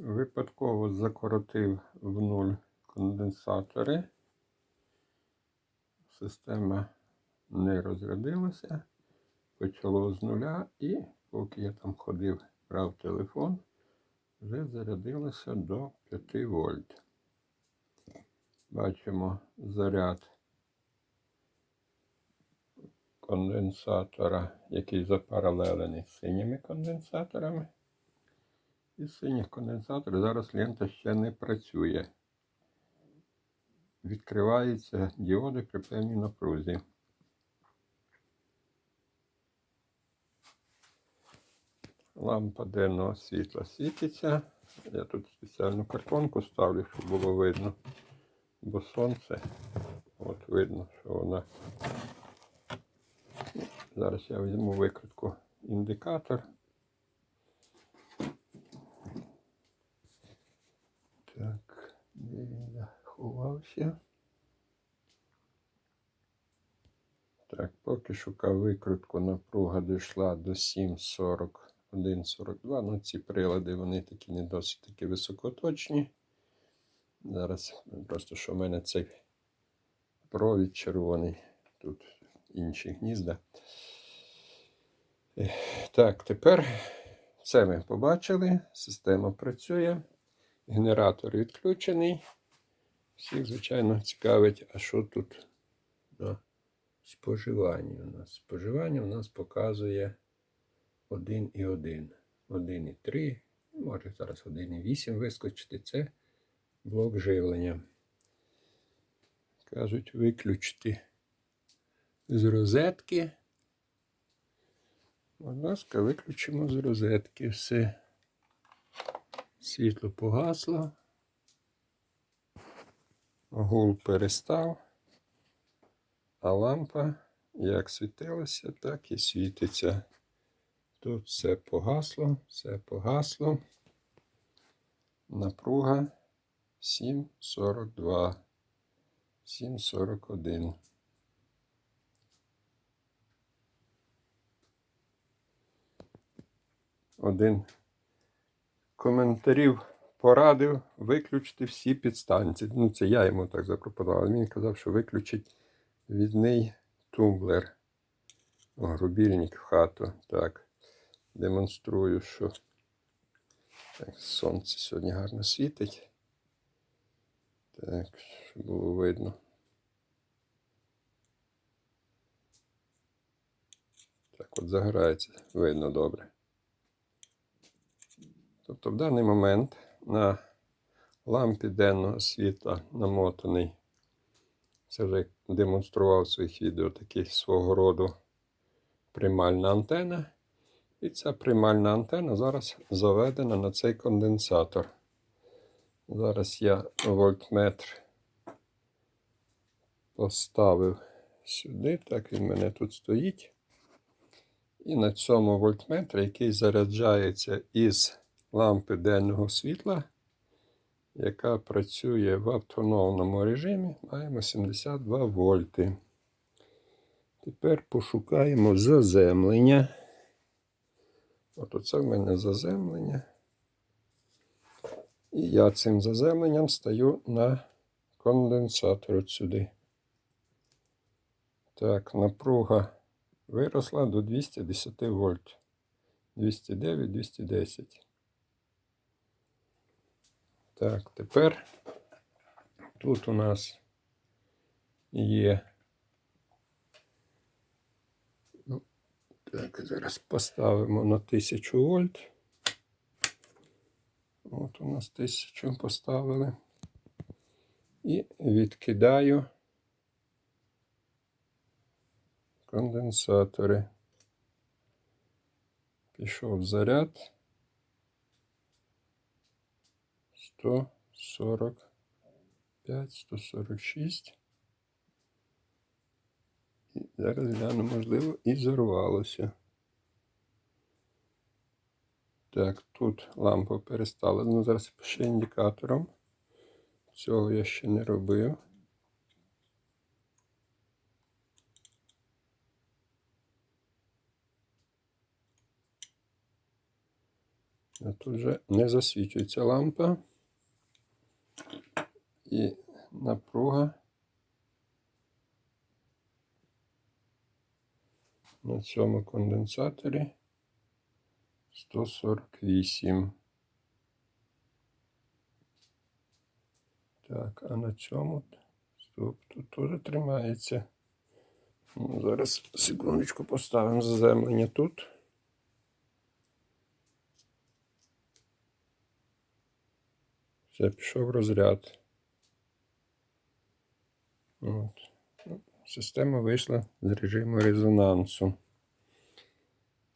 Випадково закоротив в нуль конденсатори. Система не розрядилася. Почало з нуля і поки я там ходив, брав телефон, вже зарядилося до 5 вольт. Бачимо заряд конденсатора, який запаралелений з синіми конденсаторами. Із синіх конденсаторів зараз лента ще не працює. Відкриваються діоди при певній напрузі. Лампа денного світла світиться. Я тут спеціальну картонку ставлю, щоб було видно. Бо сонце, от видно, що вона. Зараз я візьму викрутку індикатор. Так, де він заховався? Так, поки шукав викрутку, напруга дійшла до 7,41,42. Ну, ці прилади вони такі не досить таки високоточні. Зараз просто що в мене цей провід червоний, тут інші гнізда. Так, тепер це ми побачили. Система працює. Генератор відключений. Всіх, звичайно, цікавить, а що тут на споживанні у нас? Споживання у нас показує 1,1. 1,3. Може зараз 1,8 вискочити. Це блок живлення. Кажуть, виключити з розетки. Будь ласка, виключимо з розетки все. Світло погасло. Гул перестав, а лампа як світилася, так і світиться. Тут все погасло, все погасло. Напруга 7,42, 7,41. Один коментарів порадив виключити всі підстанції. Ну, це я йому так запропонував. Він казав, що виключить відний тумблер. О, рубільник в хату. Так. Демонструю, що так, сонце сьогодні гарно світить. Так, щоб було видно. Так от загорається, видно добре. Тобто в даний момент на лампі денного світла намотаний, це вже демонстрував в своїх відео такий свого роду приймальна антена. І ця приймальна антена зараз заведена на цей конденсатор. Зараз я вольтметр поставив сюди, так він мене тут стоїть. І на цьому вольтметрі, який заряджається із лампи денного світла, яка працює в автономному режимі, маємо 72 вольти. Тепер пошукаємо заземлення. От оце в мене заземлення. І я цим заземленням стаю на конденсатор от сюди. Так, напруга виросла до 210 вольт. 209-210. Так, тепер тут у нас є. Ну, так, зараз поставимо на 1000 вольт. От у нас 1000 поставили. І відкидаю конденсатори. Пішов заряд. 145, 146. І зараз гляну, можливо, і зорвалося. Так, тут лампа перестала. Ну, зараз ще індикатором. Цього я ще не робив. А тут вже не засвічується лампа. І напруга на цьому конденсаторі 148. Так, а на цьому стоп, тут теж тримається. Ну, зараз секундочку поставимо заземлення тут. Все, пішов розряд. От. Ну, Система вийшла з режиму резонансу.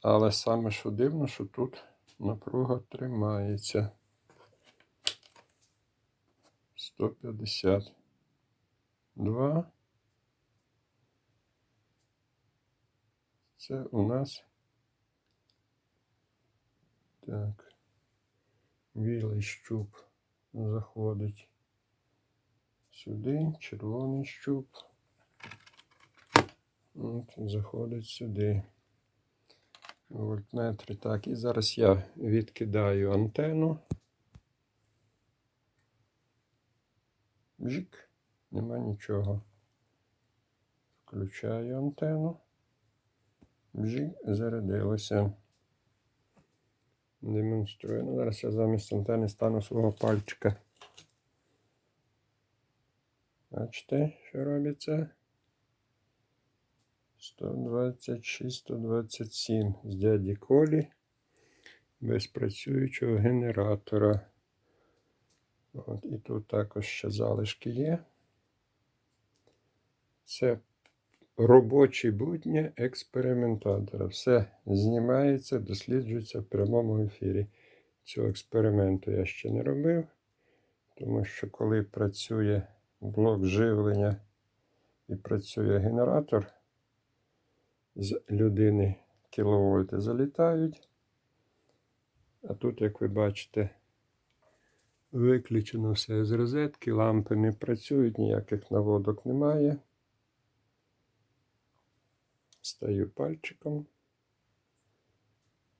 Але саме що дивно, що тут напруга тримається. 152. Це у нас так. Білий щуп заходить сюди, червоний щуп. От, заходить сюди. Вольтметри. Так, і зараз я відкидаю антенну. Бжик, нема нічого. Включаю антенну. Бжик, зарядилося. Демонструю. Ну, зараз я замість антени стану свого пальчика. Бачите, що робиться? 126, 127 з дяді Колі без працюючого генератора. От, і тут також ще залишки є. Це робочі будні експериментатора. Все знімається, досліджується в прямому ефірі. Цього експерименту я ще не робив, тому що коли працює блок живлення і працює генератор, з людини кіловольти залітають. А тут, як ви бачите, виключено все з розетки, лампи не працюють, ніяких наводок немає. Стаю пальчиком.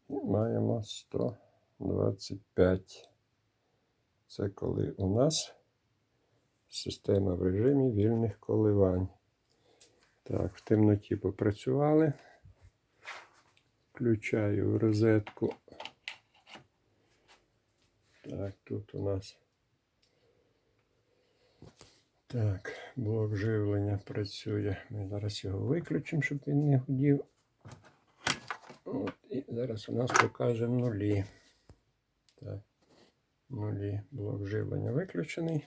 І маємо 125. Це коли у нас система в режимі вільних коливань. Так, в темноті попрацювали. Включаю в розетку. Так, тут у нас так, блок живлення працює. Ми зараз його виключимо, щоб він не гудів. От, і зараз у нас покаже нулі. Так, нулі. Блок живлення виключений.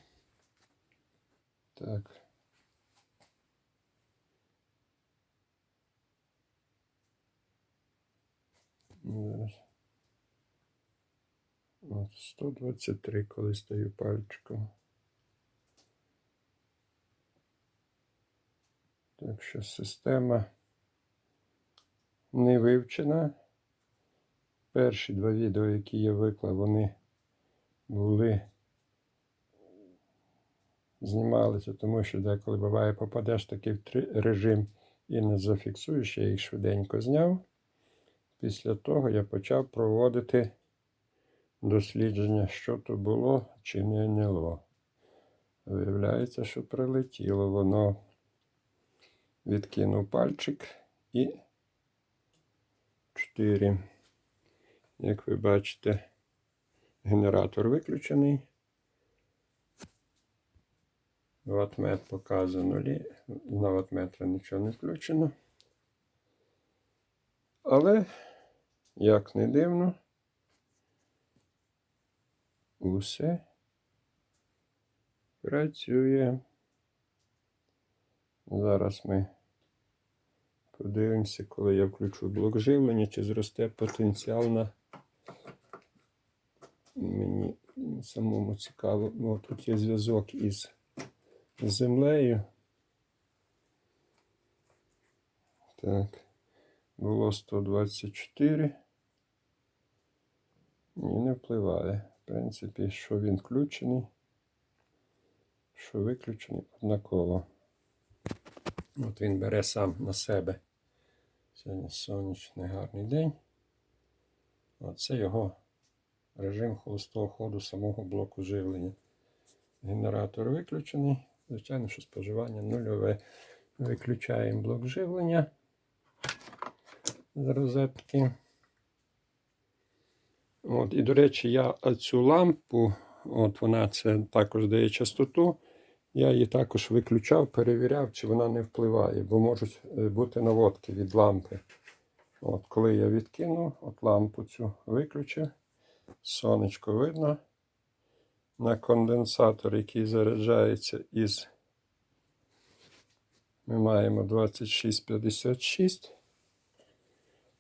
Так. Зараз. От 123, коли стою пальчиком. Так що система не вивчена. Перші два відео, які я виклав, вони були знімалися, тому що деколи буває, попадеш в такий три- режим і не зафіксуєш, я їх швиденько зняв. Після того я почав проводити дослідження, що то було чи не НЛО. Виявляється, що прилетіло воно. Відкинув пальчик і 4. Як ви бачите, генератор виключений. Ватмет показує нулі. На ватметра нічого не включено. Але, як не дивно, усе працює. Зараз ми подивимося, коли я включу блок живлення, чи зросте потенціал на мені самому цікаво. О, тут є зв'язок із землею. Так. Було 124. Ні, не впливає. В принципі, що він включений, що виключений однаково. От він бере сам на себе. Сьогодні сонячний гарний день. Оце його режим холостого ходу самого блоку живлення. Генератор виключений. Звичайно, що споживання нульове. Виключаємо блок живлення з розетки. От, і, до речі, я цю лампу, от вона це також дає частоту. Я її також виключав, перевіряв, чи вона не впливає, бо можуть е, бути наводки від лампи. От, коли я відкину, от лампу цю виключив, сонечко видно. На конденсатор, який заряджається із. Ми маємо 2656.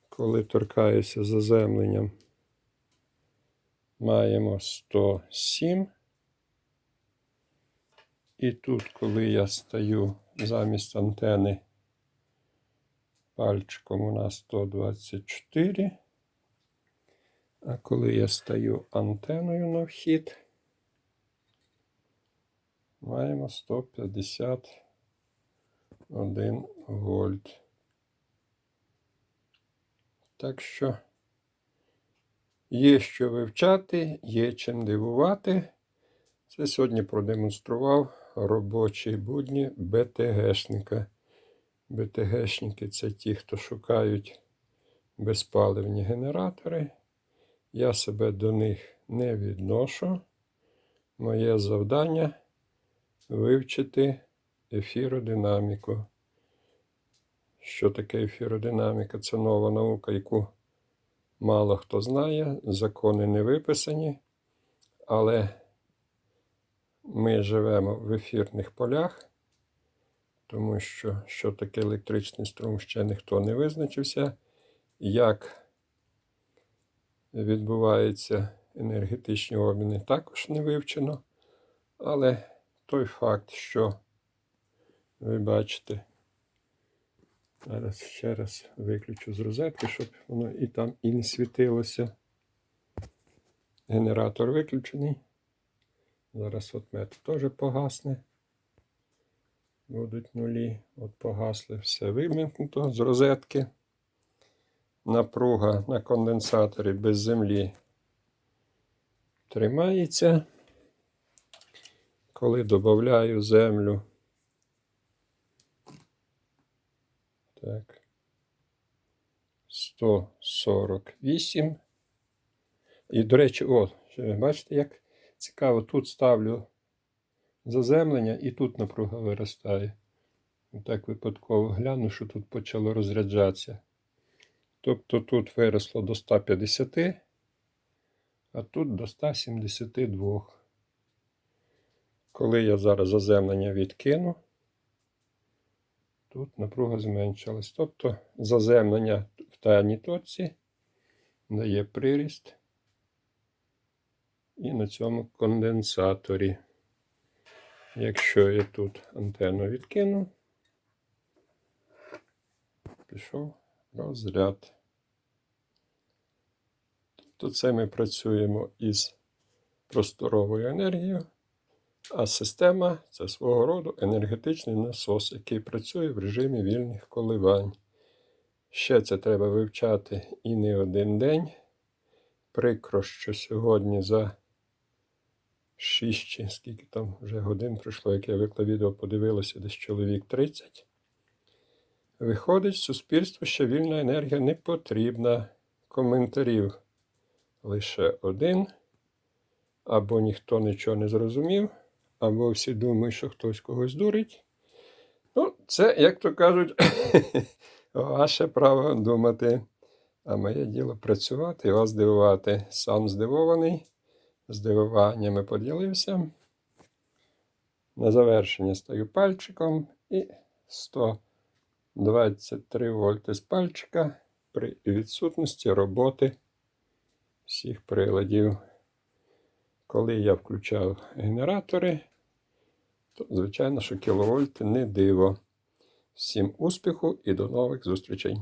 Коли торкаюся заземленням, маємо 107. І тут, коли я стаю замість антени пальчиком, у нас 124. А коли я стаю антеною на вхід, маємо 151 вольт. Так що є що вивчати, є чим дивувати. Це сьогодні продемонстрував робочі будні БТГшника. БТГшники це ті, хто шукають безпаливні генератори. Я себе до них не відношу. Моє завдання вивчити ефіродинаміку. Що таке ефіродинаміка? Це нова наука, яку мало хто знає, закони не виписані, але ми живемо в ефірних полях, тому що що таке електричний струм ще ніхто не визначився. Як відбуваються енергетичні обміни, також не вивчено. Але той факт, що ви бачите, зараз ще раз виключу з розетки, щоб воно і там і не світилося. Генератор виключений. Зараз от мет теж погасне. Будуть нулі. От погасли, все вимкнуто з розетки. Напруга на конденсаторі без землі тримається. Коли додаю землю. Так. 148. І, до речі, о, бачите, як цікаво, тут ставлю заземлення і тут напруга виростає. Так випадково гляну, що тут почало розряджатися. Тобто тут виросло до 150, а тут до 172. Коли я зараз заземлення відкину, тут напруга зменшилась. Тобто заземлення в даній точці дає приріст і на цьому конденсаторі. Якщо я тут антенну відкину, пішов розряд. Тобто це ми працюємо із просторовою енергією, а система це свого роду енергетичний насос, який працює в режимі вільних коливань. Ще це треба вивчати і не один день. Прикро, що сьогодні за 6 чи скільки там вже годин пройшло, як я виклав відео, подивилося, десь чоловік 30. Виходить, суспільству ще вільна енергія не потрібна. Коментарів лише один. Або ніхто нічого не зрозумів, або всі думають, що хтось когось дурить. Ну, це, як то кажуть, ваше право думати. А моє діло працювати і вас здивувати. Сам здивований, здивуваннями поділився. На завершення стаю пальчиком і 123 вольти з пальчика при відсутності роботи всіх приладів. Коли я включав генератори, то, звичайно, що кіловольти не диво. Всім успіху і до нових зустрічей!